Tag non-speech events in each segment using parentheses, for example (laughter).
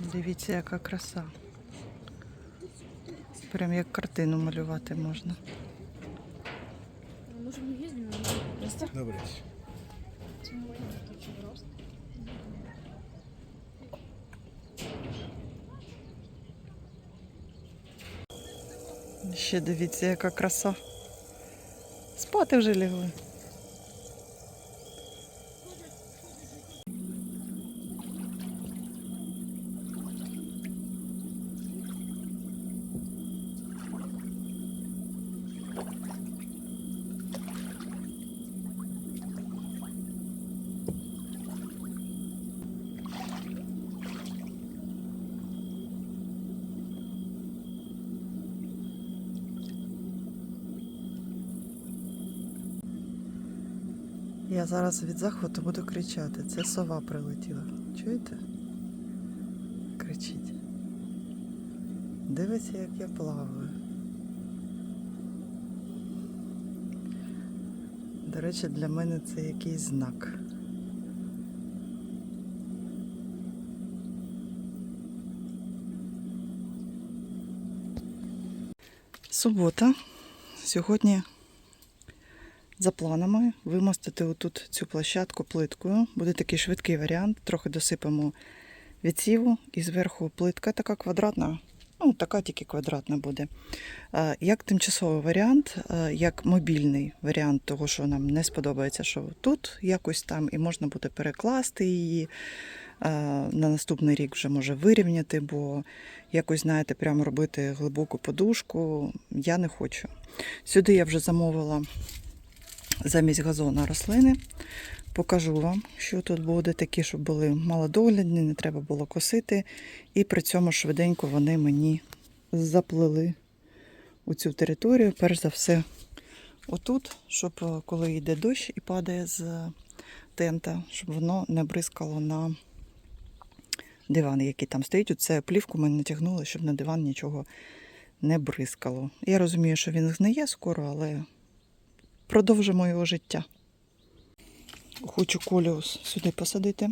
Дивіться, яка краса. Прям як картину малювати можна. Ездим на место? Добре. Ще дивіться, яка краса. Спати вже лягли. Я зараз від захвату буду кричати. Це сова прилетіла. Чуєте? Кричить. Дивиться, як я плаваю. До речі, для мене це якийсь знак. Субота. Сьогодні за планами вимостити отут цю площадку плиткою. Буде такий швидкий варіант. Трохи досипемо відсіву і зверху плитка така квадратна. Ну, така тільки квадратна буде. Е, Як тимчасовий варіант, е, як мобільний варіант того, що нам не сподобається, що тут якось там, і можна буде перекласти її. е, На наступний рік вже може вирівняти, бо якось, знаєте, прямо робити глибоку подушку я не хочу. Сюди я вже замовила замість газона рослини. Покажу вам, що тут буде, такі, щоб були малодоглядні, не треба було косити. І при цьому швиденько вони мені заплели у цю територію. Перш за все, отут, щоб е, коли йде дощ і падає з тента, щоб воно не бризкало на диван, який там стоїть. Оце плівку ми натягнули, щоб на диван нічого не бризкало. Я розумію, що він згниє скоро, але продовжимо його життя. Хочу коліус сюди посадити,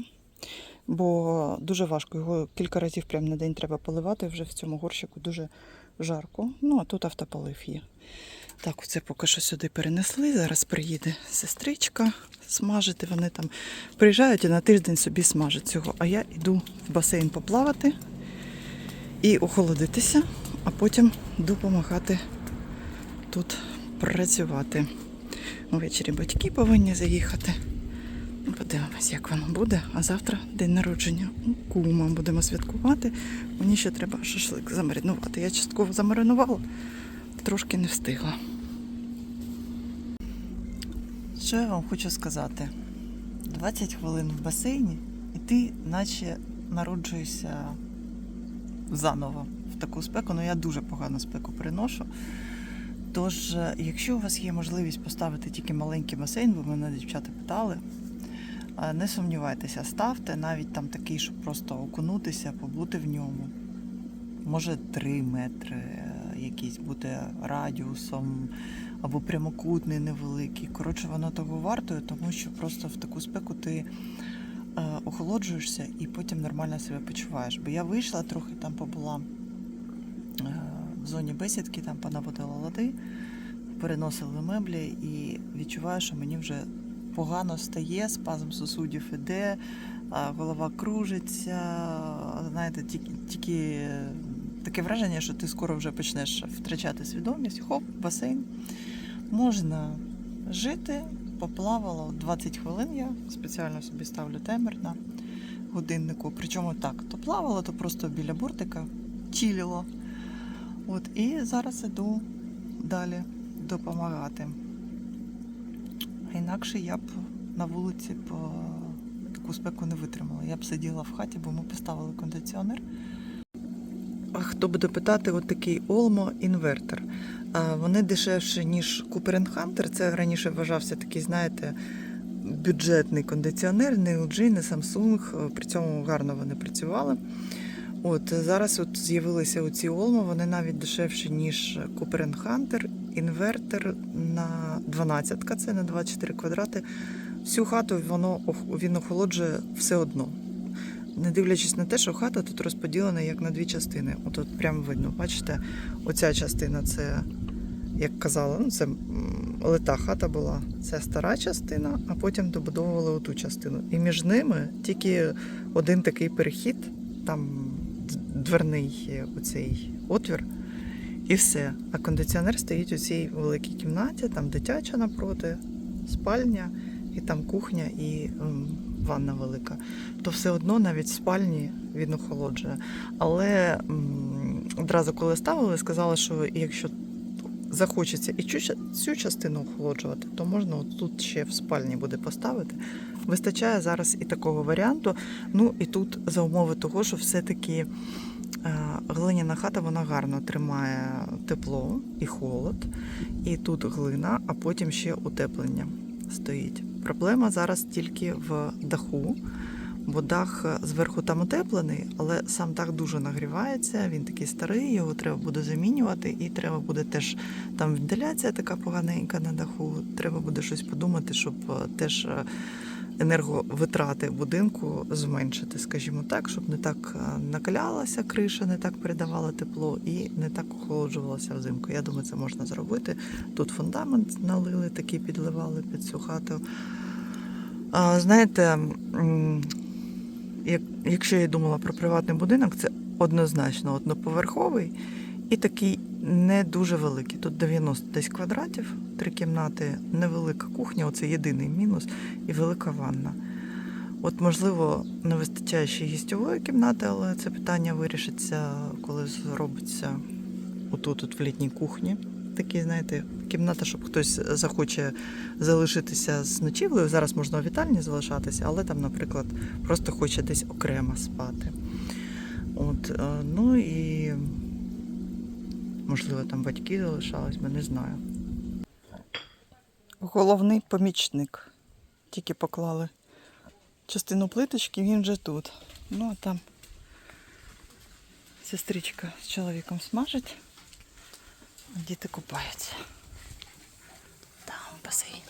бо дуже важко. Його кілька разів прямо на день треба поливати. Вже в цьому горщику дуже жарко. Ну, а тут автополив є. Так, оце поки що сюди перенесли. Зараз приїде сестричка смажити. Вони там приїжджають і на тиждень собі смажать цього. А я йду в басейн поплавати і охолодитися, а потім допомагати тут працювати. Увечері батьки повинні заїхати. Ну, Подивимось, як воно буде. А завтра день народження у кума будемо святкувати. Мені ще треба шашлик замаринувати. Я частково замаринувала, трошки не встигла. Що я вам хочу сказати? 20 хвилин в басейні, і ти наче народжуєшся заново в таку спеку. Ну я дуже погано спеку приношу. Тож, е, якщо у вас є можливість поставити тільки маленький басейн, бо мене дівчата питали, е, не сумнівайтеся, ставте навіть там такий, щоб просто окунутися, побути в ньому. Може 3 метри е, якийсь буде радіусом, або прямокутний невеликий. Коротше, воно того вартує, тому що просто в таку спеку ти охолоджуєшся і потім нормально себе почуваєш. Бо я вийшла трохи там побула в зоні бесідки, там понаводила лади, переносили меблі і відчуваю, що мені вже погано стає, спазм сусудів іде, голова кружиться. Знаєте, тільки, таке враження, що ти скоро вже почнеш втрачати свідомість. Хоп, басейн. Можна жити, поплавала 20 хвилин. Я спеціально собі ставлю таймер на годиннику. Причому так, то плавала, то просто біля бортика чиліло. От, і зараз іду далі допомагати. А інакше я б на вулиці б е, таку спеку не витримала. Я б сиділа в хаті, бо ми поставили кондиціонер. Хто буде питати, от такий Olmo інвертор. Вони дешевші, ніж Cooper Hunter. Це раніше вважався такий, знаєте, бюджетний кондиціонер, не LG, не Samsung. При цьому гарно вони працювали. От зараз от з'явилися оці Olmo, вони навіть дешевші, ніж Cooper Hunter. Інвертор на 12, це на 24 квадрати. Всю хату воно він охолоджує все одно. не дивлячись на те, що хата тут розподілена як на дві частини. Отут прямо видно, бачите, оця частина це, як казала, ну це лита хата була. Це стара частина, а потім добудовували оту частину. І між ними тільки один такий перехід, там дверний е, оцей отвір. І все. А кондиціонер стоїть у цій великій кімнаті, там дитяча напроти, спальня, і там кухня і ем, ванна велика. То все одно навіть в спальні він охолоджує. Але м, одразу, коли ставили, сказали, що якщо захочеться і цю, частину охолоджувати, то можна тут ще в спальні буде поставити. Вистачає зараз і такого варіанту. Ну і тут за умови того, що все-таки е, глиняна хата вона гарно тримає тепло і холод. І тут глина, а потім ще утеплення стоїть. Проблема зараз тільки в даху, бо дах е, зверху там утеплений, але сам дах дуже нагрівається, він такий старий, його треба буде замінювати, і треба буде теж там вентиляція така поганенька на даху. Треба буде щось подумати, щоб е, теж е, енерговитрати будинку зменшити, скажімо так, щоб не так накалялася криша, не так передавала тепло і не так охолоджувалася взимку. Я думаю, це можна зробити. Тут фундамент налили, такий підливали під цю хату. Знаєте, як, якщо я думала про приватний будинок, це однозначно одноповерховий і такий не дуже великий. Тут 90 десь квадратів, три кімнати, невелика кухня, оце єдиний мінус, і велика ванна. От, можливо, не вистачає ще гістьової кімнати, але це питання вирішиться, коли зробиться отут, от в літній кухні. Такі, знаєте, кімната, щоб хтось захоче залишитися з ночівлею. Зараз можна у вітальні залишатися, але там, наприклад, просто хоче десь окремо спати. От, е, ну і можливо там батьки залишались, ми не знаю. Головний помічник. Тільки поклали частину плиточки, він вже тут. Ну а там сестричка з чоловіком смажить, діти купаються. Там в басейні.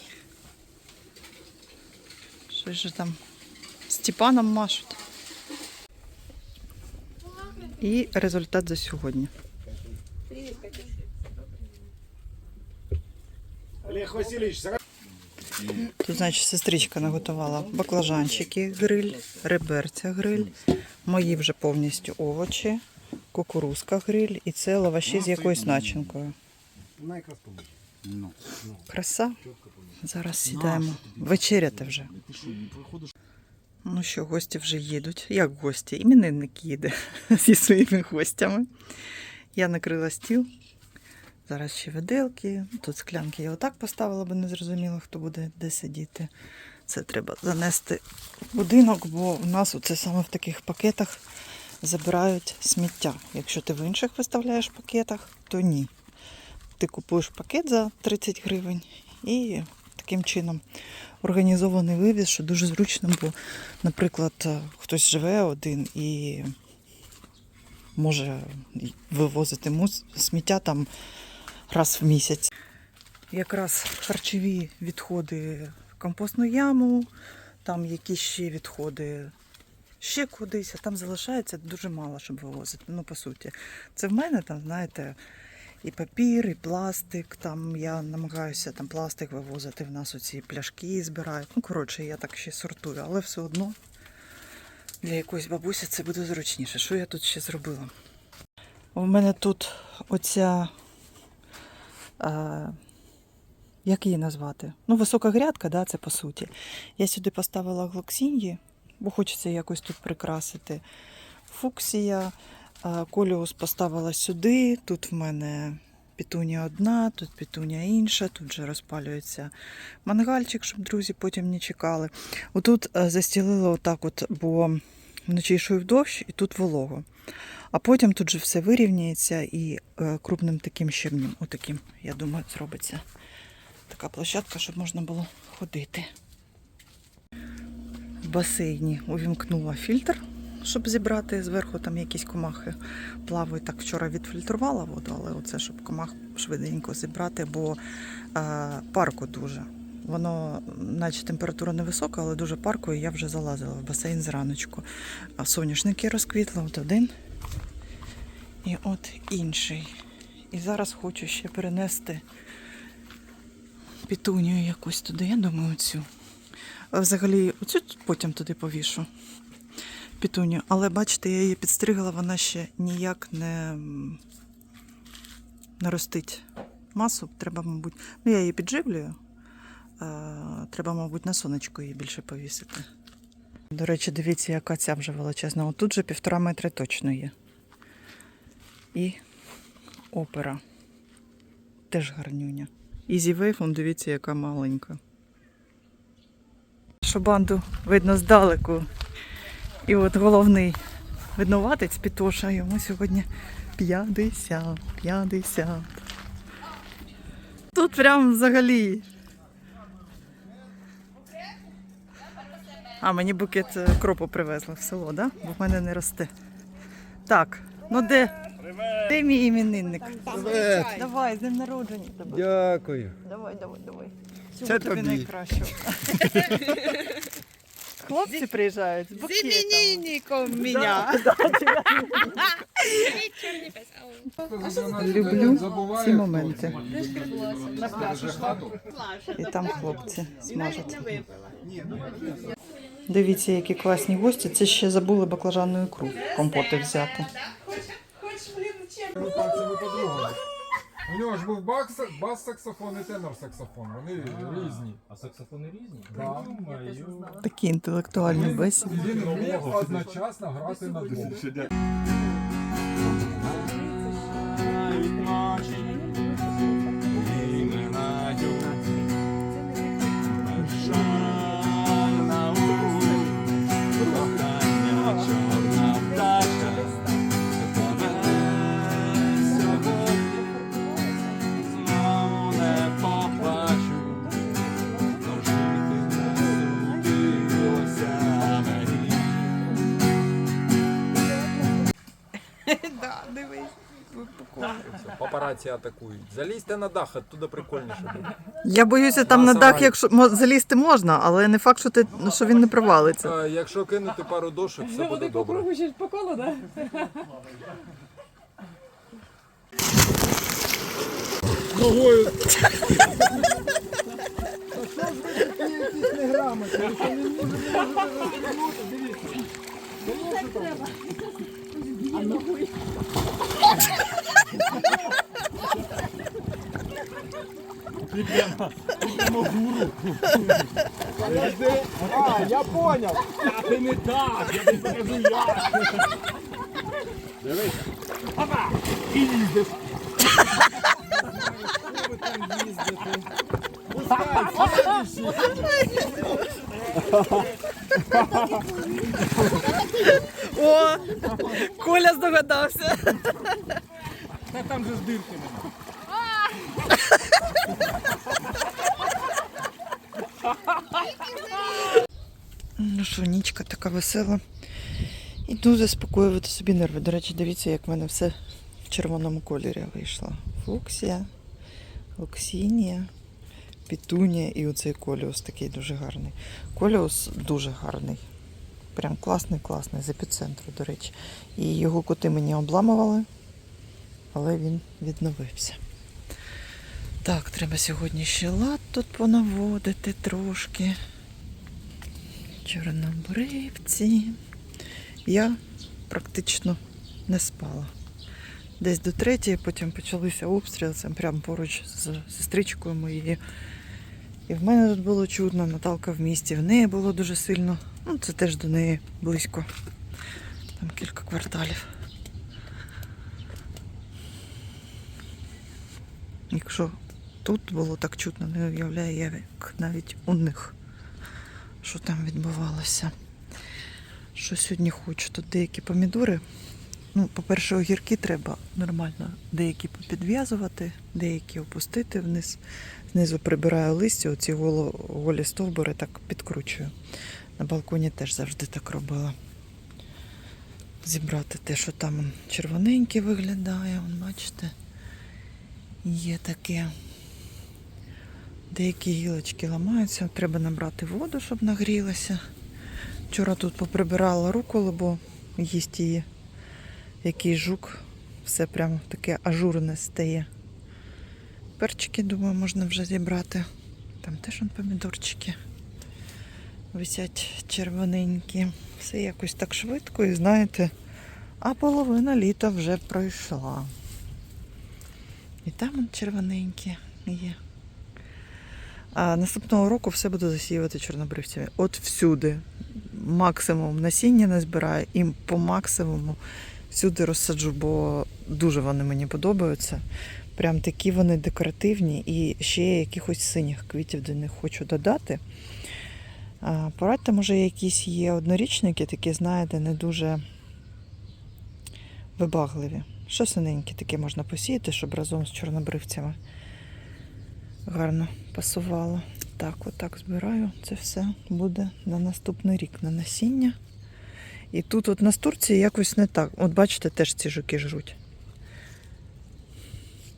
Щось же там Степаном машуть. І результат за сьогодні. Олег Васильевич, за- Тут, значить, сестричка наготувала баклажанчики гриль, реберця гриль, мої вже повністю овочі, кукурузка гриль і це лаваші з якоюсь начинкою. якраз. Ну, Краса. Зараз сідаємо. Вечеряти вже. Ну що, гості вже їдуть. Як гості? Іменинник їде (laughs) зі своїми гостями. Я накрила стіл. Зараз ще виделки. Тут склянки я отак поставила, бо не зрозуміло, хто буде де сидіти. Це треба занести в будинок, бо у нас оце саме в таких пакетах забирають сміття. Якщо ти в інших виставляєш пакетах, то ні. Ти купуєш пакет за 30 гривень і таким чином організований вивіз, що дуже зручно, бо, наприклад, хтось живе один і може вивозити сміття там раз в місяць. Якраз харчові відходи в компостну яму, там якісь ще відходи ще кудись, а там залишається дуже мало, щоб вивозити. Ну, по суті, це в мене там, знаєте, і папір, і пластик. Там я намагаюся там пластик вивозити. В нас оці пляшки збирають. Ну, коротше, я так ще сортую, але все одно для якоїсь бабусі це буде зручніше. Що я тут ще зробила? У мене тут оця. Е, як її назвати? Ну, висока грядка, да, це по суті. Я сюди поставила глоксіньї, бо хочеться якось тут прикрасити. Фуксія, коліус поставила сюди. Тут в мене пітунія одна, тут пітунія інша, тут же розпалюється мангальчик, щоб друзі потім не чекали. Отут е, застілила отак, от, бо вночі йшов дощ і тут волого. А потім тут же все вирівняється і е, крупним таким щебнем, отаким, я думаю, зробиться така площадка, щоб можна було ходити. Басейні увімкнула фільтр, щоб зібрати зверху там якісь комахи плавають. Так вчора відфільтрувала воду, але оце, щоб комах швиденько зібрати, бо е, парку дуже. воно, наче температура невисока, але дуже парко, я вже залазила в басейн зраночку. А соняшники розквітли, от один і от інший. І зараз хочу ще перенести пітунію якусь туди. Я думаю, цю. Взагалі, оцю потім туди повішу. Пітунію. Але бачите, я її підстригла, вона ще ніяк не наростить масу. Треба, мабуть, ну я її підживлюю. Треба, мабуть, на сонечко її більше повісити. До речі, дивіться, яка ця вже величезна. Отут же півтора метри точно є. І опера. Теж гарнюня. Ізі Вейфон, дивіться, яка маленька. Що банду видно здалеку. І от головний видноватець Пітоша, йому сьогодні 50, 50. Тут прям взагалі. А, мені букет е, кропу привезли в село, да? Бо в мене не росте. Так, ну де? Де мій іменинник? Привет. Давай, з днем народження тебе. Дякую. Давай, давай, давай. Всього Це тобі тобі. найкращого. (laughs) Хлопці приїжджають з букетом. Именинником (laughs) меня. Люблю ці моменти. І там хлопці смажать. Дивіться, які класні гості. Це ще забули баклажанну ікру компоти взяти. Ну, так, це ви по-другому. У нього ж був бакс- бас-саксофон і тенор-саксофон. Вони різні. А саксофони різні? Да. Такі інтелектуальні бесіди. Він міг одночасно грати на двох. (laughs) Папараці атакують. Залізьте на дах, оттуда прикольніше буде. Я боюся, там на дах, якщо мо- залізти можна, але не факт, що ти ну, що він не провалиться. Якщо кинути пару дошок, все буде добре. Ногою. А, я понял. Ти не так, я тобі покажу як. О, Коля здогадався. Та там же ж дирки нема. Ну що, нічка така весела. Іду заспокоювати собі нерви. До речі, дивіться, як в мене все в червоному кольорі вийшло. Фуксія, Оксінія, Пітунія і оцей коліус такий дуже гарний. Коліус дуже гарний. Прям класний, класний, з епіцентру, до речі. І його коти мені обламували, але він відновився. Так, треба сьогодні ще лад тут понаводити трошки. Чорнобривці. Я практично не спала. Десь до третьої, потім почалися обстріли, це прямо поруч з сестричкою моєю. І в мене тут було чудно, Наталка в місті, в неї було дуже сильно. Ну, це теж до неї близько. Там кілька кварталів. Якщо тут було так чутно, не уявляю, я як навіть у них що там відбувалося. Що сьогодні хочу? Тут деякі помідори. Ну, по-перше, огірки треба нормально деякі попідв'язувати, деякі опустити вниз. Знизу прибираю листя, оці голі стовбури так підкручую. На балконі теж завжди так робила. Зібрати те, що там червоненьке виглядає, он, бачите, є таке. Деякі гілочки ламаються, треба набрати воду, щоб нагрілася. Вчора тут поприбирала руколу, бо їсть її який жук. Все прямо таке ажурне стає. Перчики, думаю, можна вже зібрати. Там теж помідорчики висять червоненькі. Все якось так швидко і знаєте, а половина літа вже пройшла. І там червоненькі є. А наступного року все буду засіювати чорнобривцями. От всюди. Максимум насіння не збираю і по максимуму всюди розсаджу, бо дуже вони мені подобаються. Прям такі вони декоративні і ще якихось синіх квітів до них хочу додати. Порадьте, може, якісь є однорічники, такі, знаєте, не дуже вибагливі. Що синенькі такі можна посіяти, щоб разом з чорнобривцями гарно пасувало. Так, отак збираю. Це все буде на наступний рік на насіння. І тут от на Турції якось не так. От бачите, теж ці жуки жруть.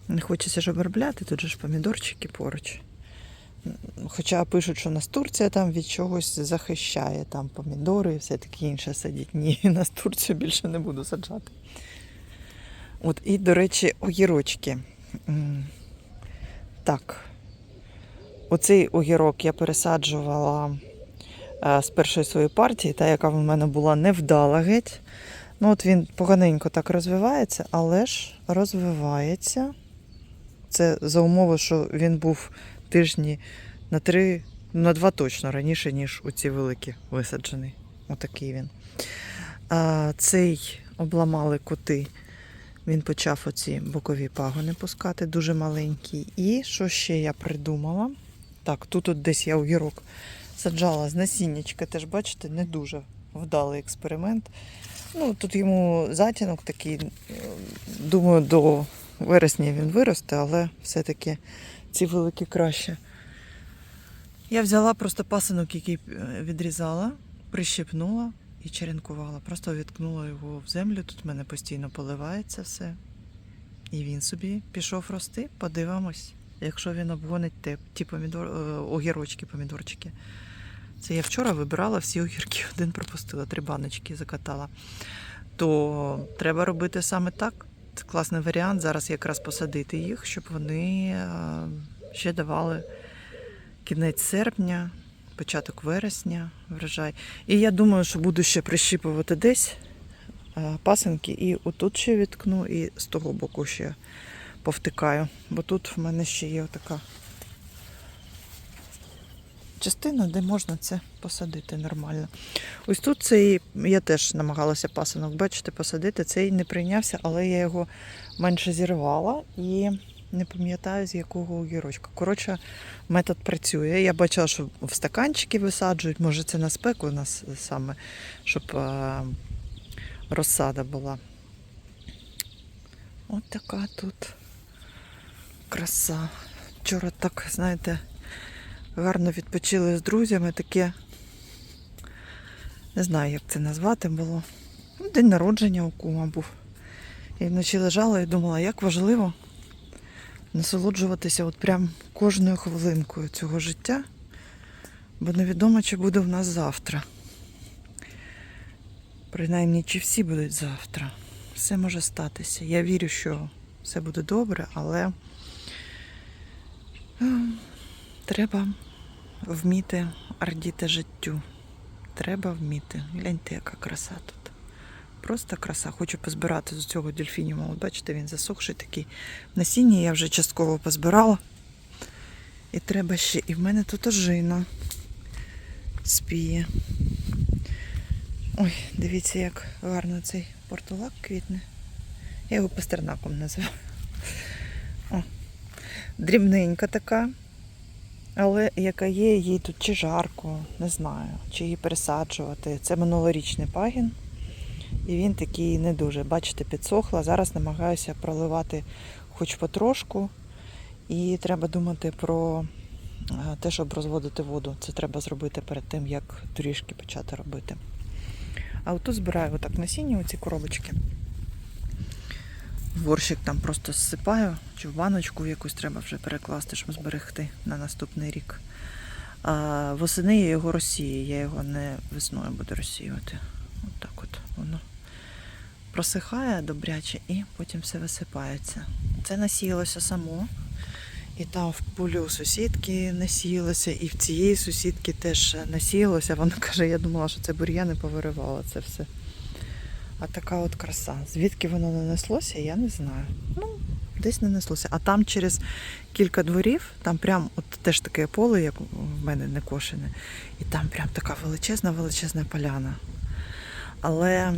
Не хочеться ж обробляти, тут же ж помідорчики поруч. Хоча пишуть, що Настурція там від чогось захищає, там помідори і все таке інше сидять. Ні, (laughs) Настурцію більше не буду саджати. От, і, до речі, огірочки. Так. Оцей огірок я пересаджувала е, з першої своєї партії, та яка в мене була невдала геть. Ну, от він поганенько так розвивається, але ж розвивається. Це за умови, що він був тижні на три, на два точно раніше, ніж у ці великі висаджений. Отакий він. А, цей обламали коти. Він почав оці бокові пагони пускати, дуже маленькі. І що ще я придумала? Так, тут от десь я огірок саджала з насіннячка, теж бачите, не дуже вдалий експеримент. Ну, тут йому затінок такий, думаю, до вересня він виросте, але все-таки ці великі краще. Я взяла просто пасинок, який е, відрізала, прищепнула і черенкувала. Просто відкнула його в землю. Тут в мене постійно поливається все. І він собі пішов рости. Подивимось, якщо він обгонить те, ті помідор, е, огірочки, помідорчики. Це я вчора вибирала всі огірки, (laughs) один пропустила, три баночки закатала. То треба робити саме так. Класний варіант. Зараз якраз посадити їх, щоб вони е, ще давали кінець серпня, початок вересня врожай. І я думаю, що буду ще прищіпувати десь е, пасинки, і отут ще відкну, і з того боку ще повтикаю. Бо тут в мене ще є така частина, де можна це посадити нормально. Ось тут цей, я теж намагалася пасинок, бачите, посадити. Цей не прийнявся, але я його менше зірвала і не пам'ятаю, з якого огірочка. Коротше, метод працює. Я бачила, що в стаканчики висаджують, може це на спеку у нас саме, щоб е, розсада була. От така тут краса. Вчора так, знаєте, гарно відпочили з друзями. Таке, не знаю, як це назвати було. Ну, День народження у кума був. І вночі лежала і думала, як важливо насолоджуватися от прям кожною хвилинкою цього життя, бо невідомо, чи буде в нас завтра. Принаймні, чи всі будуть завтра. Все може статися. Я вірю, що все буде добре, але е, треба вміти радіти життю. Треба вміти. Гляньте, яка краса тут. Просто краса. Хочу позбирати з цього дельфініуму. От бачите, він засохший такий. Насіння я вже частково позбирала. І треба ще. І в мене тут ожина спіє. Ой, дивіться, як гарно цей портулак квітне. Я його пастернаком називаю. О, дрібненька така. Але яка є, їй тут чи жарко, не знаю, чи її пересаджувати. Це минулорічний пагін. І він такий не дуже. Бачите, підсохла. Зараз намагаюся проливати хоч потрошку. І треба думати про е, те, щоб розводити воду. Це треба зробити перед тим, як доріжки почати робити. А отут збираю отак насіння, оці коробочки. В Борщик там просто зсипаю, чи в баночку якусь треба вже перекласти, щоб зберегти на наступний рік. А восени я його розсію, я його не весною буду розсіювати. От так от воно просихає добряче і потім все висипається. Це насіялося само. І там в полі у сусідки насіялося, і в цієї сусідки теж насіялося. Вона каже, я думала, що це бур'яни повиривало це все. А така от краса. Звідки воно нанеслося, я не знаю. Ну, десь нанеслося. А там через кілька дворів, там прям от теж таке поле, як в мене не кошене. І там прям така величезна, величезна поляна. Але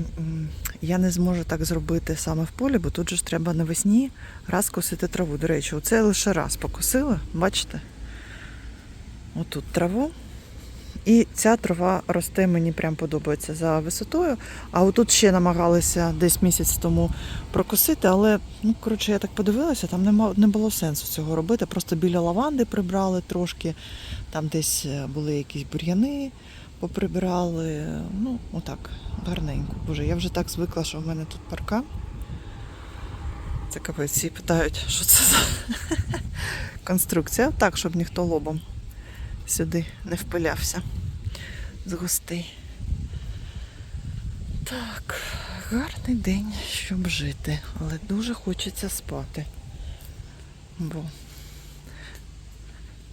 я не зможу так зробити саме в полі, бо тут же ж треба навесні раз косити траву. До речі, оце лише раз покосила, бачите? Отут траву. І ця трава росте, мені прям подобається за висотою. А отут ще намагалися десь місяць тому прокосити, але ну, коротше, я так подивилася, там нема, не було сенсу цього робити. Просто біля лаванди прибрали трошки, там десь е, були якісь бур'яни, поприбирали. Ну, отак, гарненько. Боже, я вже так звикла, що в мене тут паркан. Це капець, всі питають, що це за (laughs) конструкція. Так, щоб ніхто лобом сюди не впилявся з гостей. Так, гарний день, щоб жити, але дуже хочеться спати. Бо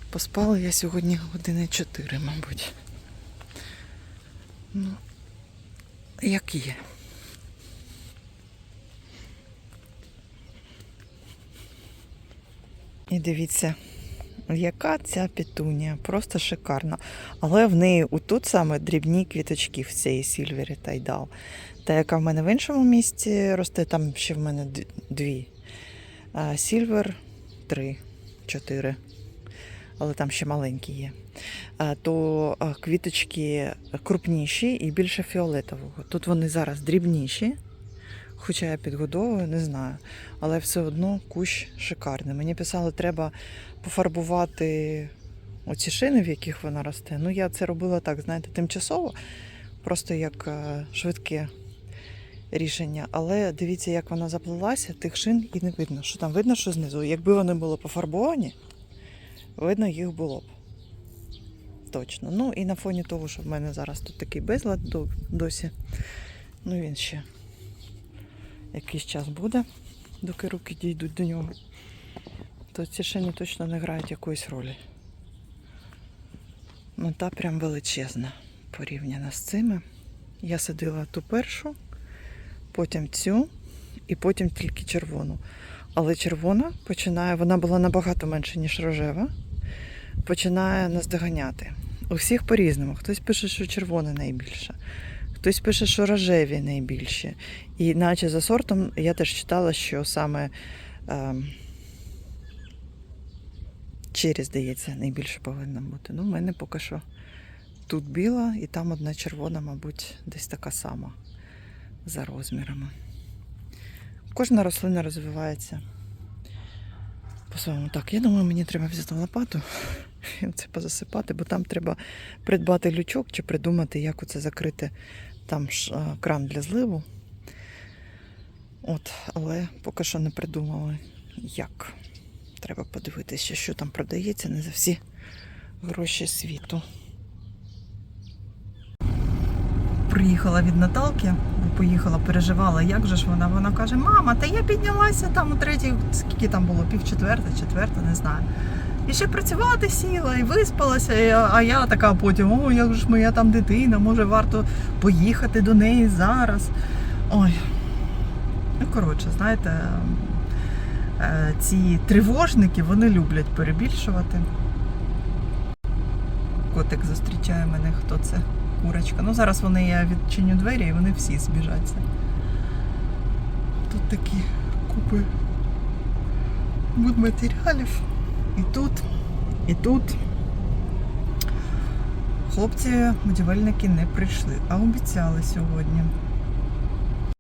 поспала я сьогодні години 4, мабуть. Ну, як є. І дивіться, яка ця петунія, просто шикарна. Але в неї отут саме дрібні квіточки в цій сільвері тайдал. Та яка в мене в іншому місці росте, там ще в мене дві. Сільвер три, чотири. Але там ще маленькі є. То квіточки крупніші і більше фіолетового. Тут вони зараз дрібніші, хоча я підгодовую, не знаю. Але все одно кущ шикарний. Мені писали, треба пофарбувати оці шини, в яких вона росте. Ну, я це робила так, знаєте, тимчасово, просто як е, швидке рішення. Але дивіться, як вона заплелася, тих шин і не видно. Що там видно, що знизу. Якби вони були пофарбовані, видно їх було б. Точно. Ну і на фоні того, що в мене зараз тут такий безлад до- досі. Ну він ще якийсь час буде, доки руки дійдуть до нього то ці шини точно не грають якоїсь ролі. Ну та прям величезна порівняно з цими. Я садила ту першу, потім цю і потім тільки червону. Але червона починає, вона була набагато менше, ніж рожева, починає наздоганяти. У всіх по-різному. Хтось пише, що червона найбільша, хтось пише, що рожеві найбільші. І наче за сортом я теж читала, що саме. ем, Чері, здається, найбільше повинна бути. Ну, в мене поки що тут біла, і там одна червона, мабуть, десь така сама за розмірами. Кожна рослина розвивається по-своєму. Так, я думаю, мені треба взяти лопату і (laughs) це позасипати, бо там треба придбати лючок чи придумати, як оце закрити там ж а, кран для зливу. От, але поки що не придумали, як. Треба подивитися, що там продається не за всі гроші світу. Приїхала від Наталки, поїхала, переживала, як же ж вона. Вона каже: Мама, та я піднялася там у третій, скільки там було, пів четверта, четверта, не знаю. І ще працювати сіла, і виспалася, а я така потім, о, як ж моя там дитина, може варто поїхати до неї зараз. Ой. Ну, коротше, знаєте, е, ці тривожники вони люблять перебільшувати. Котик зустрічає мене, хто це? Курочка. Ну зараз вони я відчиню двері і вони всі збіжаться. Тут такі купи будматеріалів. І тут, і тут. Хлопці, будівельники не прийшли, а обіцяли сьогодні.